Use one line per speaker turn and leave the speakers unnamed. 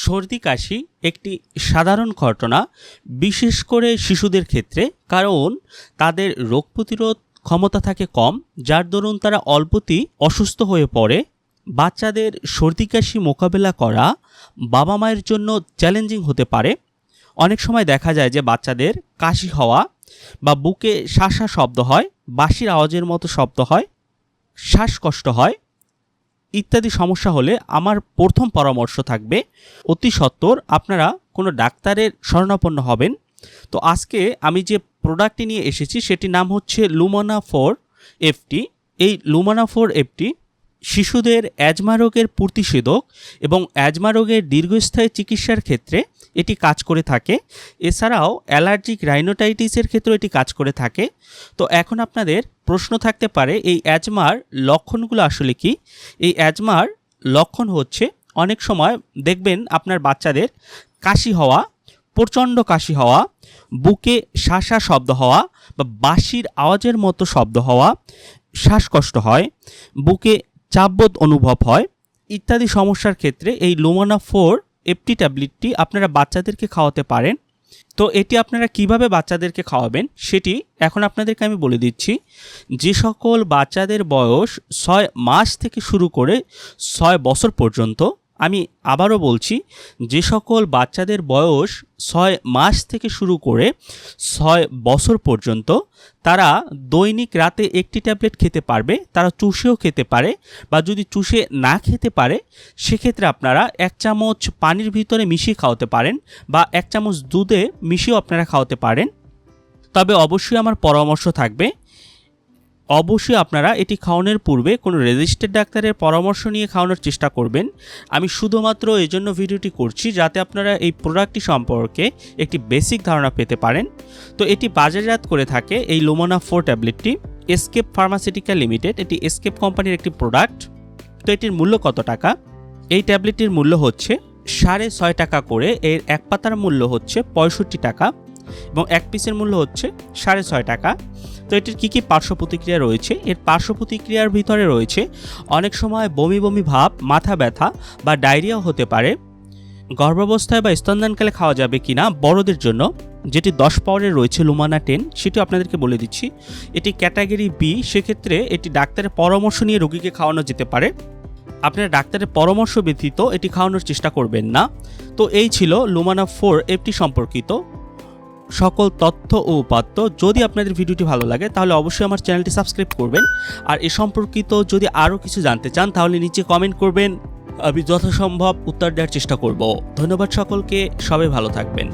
সর্দি কাশি একটি সাধারণ ঘটনা, বিশেষ করে শিশুদের ক্ষেত্রে, কারণ তাদের রোগ প্রতিরোধ ক্ষমতা থাকে কম, যার দরুন তারা অল্পতেই অসুস্থ হয়ে পড়ে। বাচ্চাদের সর্দি কাশি মোকাবেলা করা বাবা মায়ের জন্য চ্যালেঞ্জিং হতে পারে। অনেক সময় দেখা যায় যে বাচ্চাদের কাশি হওয়া বা বুকে শাসা শব্দ হয়, বাঁশির আওয়াজের মতো শব্দ হয়, শ্বাসকষ্ট হয় ইত্যাদি সমস্যা হলে আমার প্রথম পরামর্শ থাকবে, অতি সত্বর আপনারা কোনো ডাক্তারের শরণাপন্ন হবেন। তো আজকে আমি যে প্রোডাক্টটি নিয়ে এসেছি, সেটির নাম হচ্ছে লুমানা ফোর এফটি এই লুমোনা ফোর এফটি শিশুদের অ্যাজমা রোগের প্রতিষেধক এবং অ্যাজমা রোগের দীর্ঘস্থায়ী চিকিৎসার ক্ষেত্রে এটি কাজ করে থাকে। এছাড়াও অ্যালার্জিক রাইনোটাইটিসের ক্ষেত্রেও এটি কাজ করে থাকে। তো এখন আপনাদের প্রশ্ন থাকতে পারে, এই অ্যাজমার লক্ষণগুলো আসলে কি? এই অ্যাজমার লক্ষণ হচ্ছে, অনেক সময় দেখবেন আপনার বাচ্চাদের কাশি হওয়া, প্রচণ্ড কাশি হওয়া, বুকে শাসা শব্দ হওয়া বা বাঁশির আওয়াজের মতো শব্দ হওয়া, শ্বাসকষ্ট হয়, বুকে চাপবোধ অনুভব হয়, ইত্যাদি সমস্যার ক্ষেত্রে এই লোমানা ফোর এফটি ট্যাবলেটটি আপনারা বাচ্চাদেরকে খাওয়াতে পারেন। তো এটি আপনারা কীভাবে বাচ্চাদেরকে খাওয়াবেন সেটি এখন আপনাদেরকে আমি বলে দিচ্ছি। যে সকল বাচ্চাদের বয়স ছয় মাস থেকে শুরু করে ছয় বছর পর্যন্ত আমি আবারও বলছি, যে সকল বাচ্চাদের বয়স ছয় মাস থেকে শুরু করে ছয় বছর পর্যন্ত তারা দৈনিক রাতে একটি ট্যাবলেট খেতে পারবে, তারা চুষেও খেতে পারে বা যদি চুষে না খেতে পারে, সেক্ষেত্রে আপনারা এক চামচ পানির ভিতরে মিশিয়ে খাওয়াতে পারেন বা এক চামচ দুধে মিশিয়েও আপনারা খাওয়াতে পারেন। তবে অবশ্যই আমার পরামর্শ থাকবে অবশ্যই আপনারা এটি খাওয়ানোর পূর্বে কোনো রেজিস্টার্ড ডাক্তারের পরামর্শ নিয়ে খাওয়ানোর চেষ্টা করবেন। আমি শুধুমাত্র এই জন্য ভিডিওটি করছি যাতে আপনারা এই প্রোডাক্টটি সম্পর্কে একটি বেসিক ধারণা পেতে পারেন। তো এটি বাজারজাত করে থাকে এই লোমোনা ফোর ট্যাবলেটটি এসকেপ ফার্মাসিউটিক্যাল লিমিটেড এটি এসকেপ কোম্পানির একটি প্রোডাক্ট তো এটির মূল্য কত টাকা? এই ট্যাবলেটটির মূল্য হচ্ছে সাড়ে ছয় টাকা করে, এর এক পাতার মূল্য হচ্ছে পঁয়ষট্টি টাকা। এবং এক পিসের মূল্য হচ্ছে সাড়ে ছয় টাকা। তো এটির কী কী পার্শ্ব প্রতিক্রিয়া রয়েছে? এর পার্শ্ব প্রতিক্রিয়ার ভিতরে রয়েছে অনেক সময় বমি বমি ভাব, মাথা ব্যথা বা ডায়রিয়াও হতে পারে। গর্ভাবস্থায় বা স্তনদানকালে খাওয়া যাবে কিনা বড়দের জন্য, যেটি দশ পাওয়ারের রয়েছে লুমানা টেন সেটি আপনাদেরকে বলে দিচ্ছি। এটি ক্যাটাগরি বি, সেক্ষেত্রে এটি ডাক্তারের পরামর্শ নিয়ে রোগীকে খাওয়ানো যেতে পারে। আপনারা ডাক্তারের পরামর্শ ব্যতীত এটি খাওয়ানোর চেষ্টা করবেন না। তো এই ছিল লুমানা ফোর, এফটি সম্পর্কিত। সকল তথ্য ও উপাত্ত যদি আপনাদের ভিডিওটি ভালো লাগে, তাহলে অবশ্যই আমার চ্যানেলটি সাবস্ক্রাইব করবেন। আর এ সম্পর্কিত যদি আরও কিছু জানতে চান, তাহলে নিচে কমেন্ট করবেন। আমি যথাসম্ভব উত্তর দেওয়ার চেষ্টা করব। ধন্যবাদ সকলকে, সবাই ভালো থাকবেন।